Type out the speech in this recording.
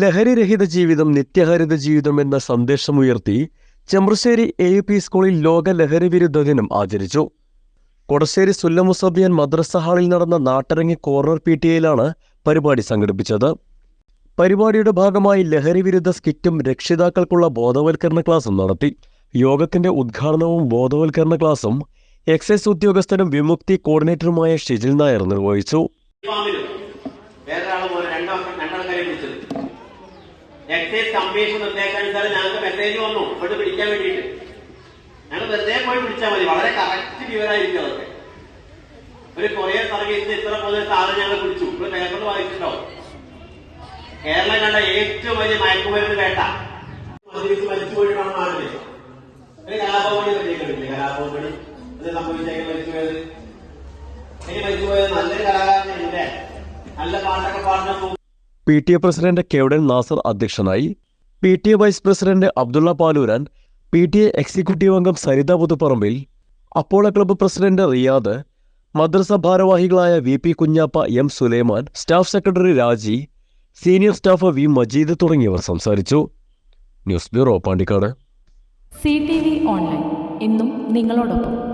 ലഹരിരഹിത ജീവിതം നിത്യഹരിത ജീവിതം എന്ന സന്ദേശമുയർത്തി ചെമ്പ്രശ്ശേരി എ യു പി സ്കൂളിൽ ലോക ലഹരി വിരുദ്ധ ദിനം ആചരിച്ചു. കൊടശ്ശേരി സുല്ലമുസബിയൻ മദ്രസ ഹാളിൽ നടന്ന നാട്ടരങ്ങി കോർണർ പി ടി എയിലാണ് പരിപാടി സംഘടിപ്പിച്ചത്. പരിപാടിയുടെ ഭാഗമായി ലഹരി വിരുദ്ധ സ്കിറ്റും രക്ഷിതാക്കൾക്കുള്ള ബോധവൽക്കരണ ക്ലാസും നടത്തി. യോഗത്തിന്റെ ഉദ്ഘാടനവും ബോധവൽക്കരണ ക്ലാസും എക്സൈസ് ഉദ്യോഗസ്ഥനും വിമുക്തി കോർഡിനേറ്ററുമായ ഷിജിൽ നായർ നിർവഹിച്ചു. എക്സൈസ് കമ്മീഷൻ നിർദ്ദേശാനുസാരം ഞങ്ങൾക്ക് മെസ്സേജ് വന്നു. ഇവിടെ പിടിക്കാൻ വേണ്ടിയിട്ട്. ഞങ്ങൾ വെറുതെ പോയി പിടിച്ചാൽ മതി. വളരെ കറക്റ്റ് വിവരമായിരിക്കും അതൊക്കെ. ഒരു കൊറിയർ സർവീസിന് ഇത്ര പോലെ സാധനം ഞങ്ങൾ പിടിച്ചു. ഇവിടെ പേപ്പറിൽ വായിച്ചിട്ടുണ്ടാവും കേരളം കണ്ട ഏറ്റവും വലിയ മയക്കുമരുന്ന് വേട്ട മരിച്ചുപോയിട്ടാണ് മരിച്ചു പോയിട്ടാണ് നാട്ടിൽ. ഒരു കലാഭവണി കലാഭവണി അത് സംഭവിച്ചേക്ക് മരിച്ചുപോയത് നല്ലൊരു കലാകാരനുണ്ട് നല്ല പാട്ടൊക്കെ പാടുന്ന പി ടി എ പ്രസിഡന്റ് കെവഡൻ നാസർ അധ്യക്ഷനായി P T A vice president Abdulla Palooran P T A executive അംഗം Saritha Puthuparambil Apollo club president Riyad മദ്രസ ഭാരവാഹികളായ V P Kunhappa M Sulaiman staff secretary Raji senior staff V Majeed തുടങ്ങിയവർ സംസാരിച്ചു. News bureau Pandikkad. C T V online. ഇന്നും നിങ്ങളോടൊപ്പം.